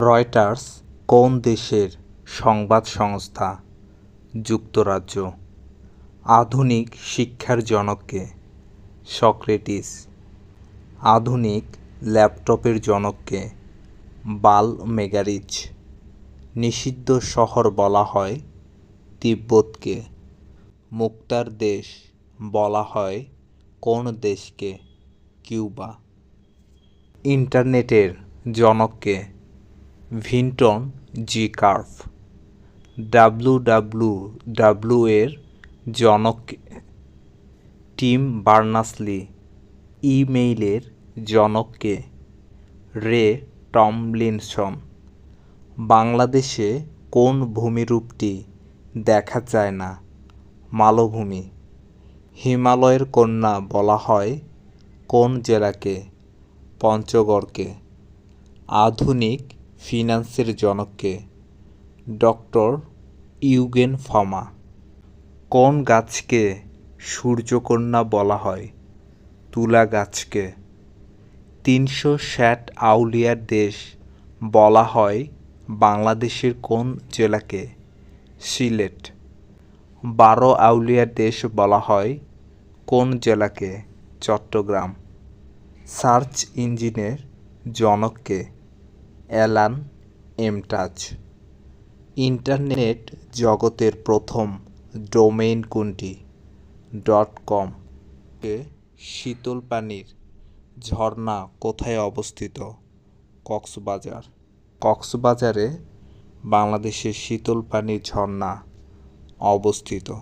Reuters কোন দেশের সংবাদ সংস্থা? যুক্তরাজ্য। আধুনিক শিক্ষার জনককে। সক্রেটিস। আধুনিক ল্যাপটপের জনককে। বাল মেগারিচ নিষিদ্ধ শহর বলা হয় তিব্বতকে। মুক্তার দেশ বলা হয় কোন দেশকে? কিউবা। ইন্টারনেটের জনককে। ভিন্টন জি কার্ভ ডাব্লু ডাব্লু ডাব্লু এর জনক টিম বার্নাসলি ইমেইলের জনককে রে টমলিনসন। বাংলাদেশে কোন ভূমিরূপটি দেখা যায় না? মালভূমি। হিমালয়ের কন্যা বলা হয় কোন জেলাকে? পঞ্চগড়কে। আধুনিক ফিন্যান্সের জনককে ডক্টর ইউগেন ফামা। কোন গাছকে সূর্যকন্যা বলা হয়? তুলা গাছকে। তিনশো ষাট আউলিয়ার দেশ বলা হয় বাংলাদেশের কোন জেলাকে? সিলেট। বারো আউলিয়ার দেশ বলা হয় কোন জেলাকে? চট্টগ্রাম। সার্চ ইঞ্জিনের জনককে অ্যালান এমটাজ ইন্টারনেট জগতের প্রথম ডোমেইন কোনটি? Dot com. শীতল পানির। ঝর্ণা কোথায় অবস্থিত? কক্সবাজার। কক্সবাজারে বাংলাদেশের শীতল পানির ঝর্ণা অবস্থিত।